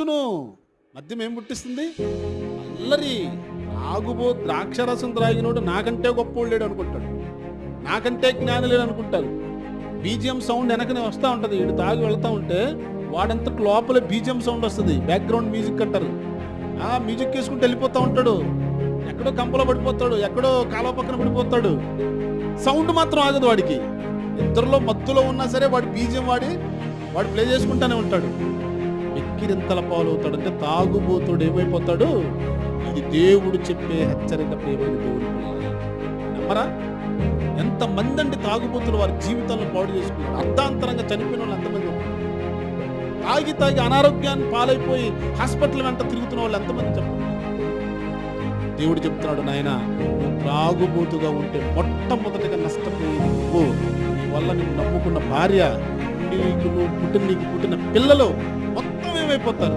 మద్యం ఏం పుట్టిస్తుంది? అల్లరి. ఆగుబో ద్రాక్షరసం త్రాగినోడు నాకంటే గొప్పోడు లేడు అనుకుంటాడు. నాకంటే జ్ఞానం లేడు అనుకుంటారు. బీజిఎం సౌండ్ వెనకనే వస్తూ ఉంటుంది. వీడు తాగి వెళ్తూ ఉంటే వాడంత లోపల బీజిఎం సౌండ్ వస్తుంది. బ్యాక్గ్రౌండ్ మ్యూజిక్ అంటారు. ఆ మ్యూజిక్ వేసుకుంటూ వెళ్ళిపోతూ ఉంటాడు. ఎక్కడో కంపలో పడిపోతాడు. ఎక్కడో కాలువ పక్కన పడిపోతాడు. సౌండ్ మాత్రం ఆగదు వాడికి. ఇద్దరిలో మత్తులో ఉన్నా సరే వాడు బీజిఎం వాడి వాడు ప్లే చేసుకుంటానే ఉంటాడు. ఎక్కిరింతల పాలవుతాడు అంటే తాగుబోతుడు ఏమైపోతాడు? ఇది దేవుడు చెప్పే హెచ్చరిక ప్రేమైన దేవుడు. నమ్మరా? ఎంత మంది అండి తాగుబోతులు వారి జీవితాలను పాడు చేసుకున్నారు అర్ధాంతరంగా చనిపోయిన వాళ్ళు ఎంతమంది తాగి తాగి అనారోగ్యాన్ని పాలైపోయి హాస్పిటల్ వెంట తిరుగుతున్న వాళ్ళు ఎంతమంది చెప్పండి? దేవుడు చెప్తున్నాడు నాయన నువ్వు త్రాగుబోతుగా ఉంటే మొట్టమొదటిగా నష్టపోయేది నువ్వు. నీ వల్ల నువ్వు నమ్ముకున్న భార్య నీకు నువ్వు పుట్టిన నీకు పుట్టిన పిల్లలు అయిపోతారు